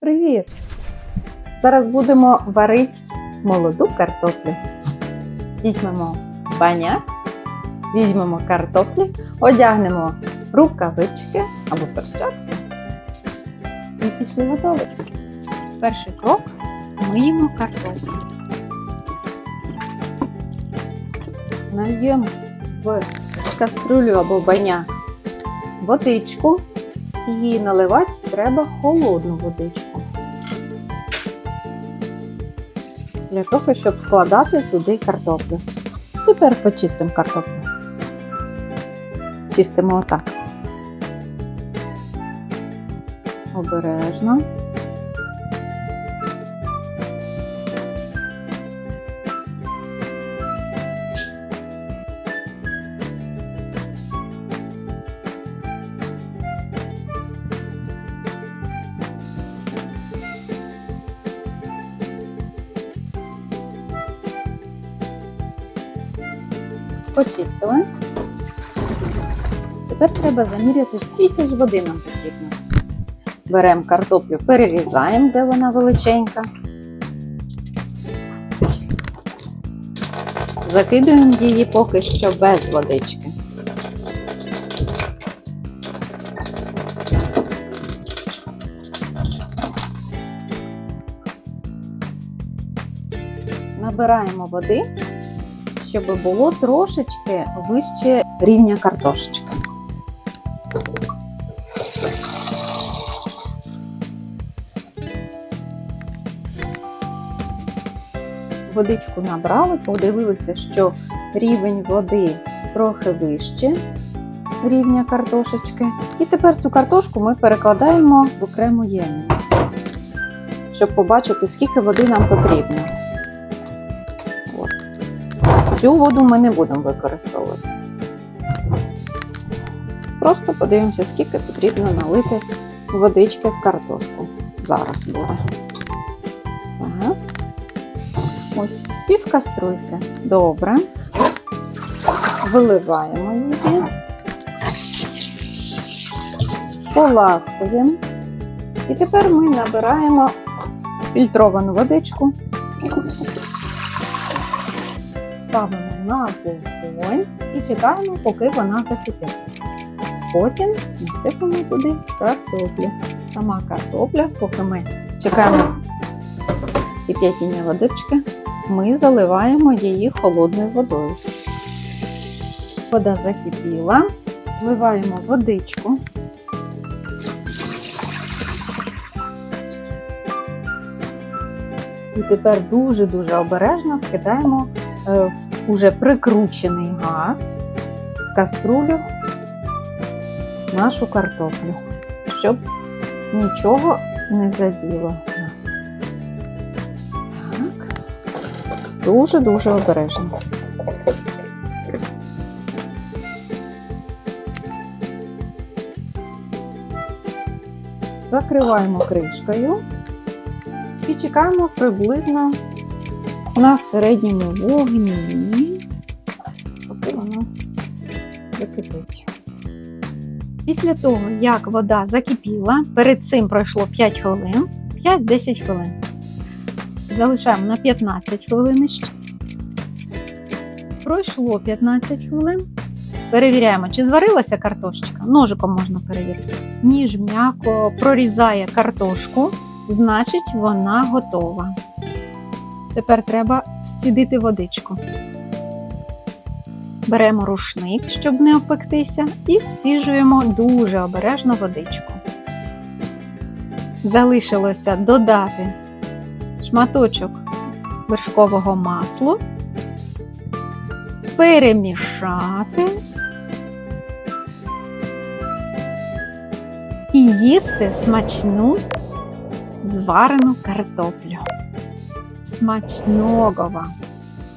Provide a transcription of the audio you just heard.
Привіт! Зараз будемо варити молоду картоплю. Візьмемо баняк, візьмемо картоплю, одягнемо рукавички або перчатки і пішли готувати. Перший крок миємо картоплю. Нальємо в каструлю або баняк водичку. Її наливати треба холодну водичку. Для того, щоб складати туди картоплю. Тепер почистимо картоплю. Чистимо отак. Обережно. Почистили. Тепер треба заміряти, скільки ж води нам потрібно. Беремо картоплю, перерізаємо, де вона величенька. Закидуємо її поки що без водички. Набираємо води щоб було трошечки вище рівня картошечки. Водичку набрали, подивилися, що рівень води трохи вище рівня картошечки. І тепер цю картошку ми перекладаємо в окрему ємність, щоб побачити, скільки води нам потрібно. Цю воду ми не будемо використовувати. Просто подивимося, скільки потрібно налити водички в картошку. Зараз буде. Ага. Ось пів каструльки. Добре. Виливаємо її. Споласкуємо. І тепер ми набираємо фільтровану водичку ставимо на вогонь і чекаємо, поки вона закипить. Потім насипаємо туди картоплю. Сама картопля, поки ми чекаємо кип'ятіння водички, ми заливаємо її холодною водою. Вода закипіла, зливаємо водичку. І тепер дуже-дуже обережно вкидаємо в уже прикручений газ в каструлю нашу картоплю, щоб нічого не заділо нас. Так, дуже-дуже обережно. Закриваємо кришкою і чекаємо приблизно на середньому вогні, поки закипить. Після того, як вода закипіла, перед цим пройшло 5 хвилин, 5-10 хвилин. Залишаємо на 15 хвилин ще. Пройшло 15 хвилин. Перевіряємо, чи зварилася картошечка. Ножиком можна перевірити. Ніж м'яко прорізає картошку, значить вона готова. Тепер треба зцідити водичку. Беремо рушник, щоб не опектися, і зціжуємо дуже обережно водичку. Залишилося додати шматочок вершкового маслу, перемішати і їсти смачну зварену картоплю. Смачного вам!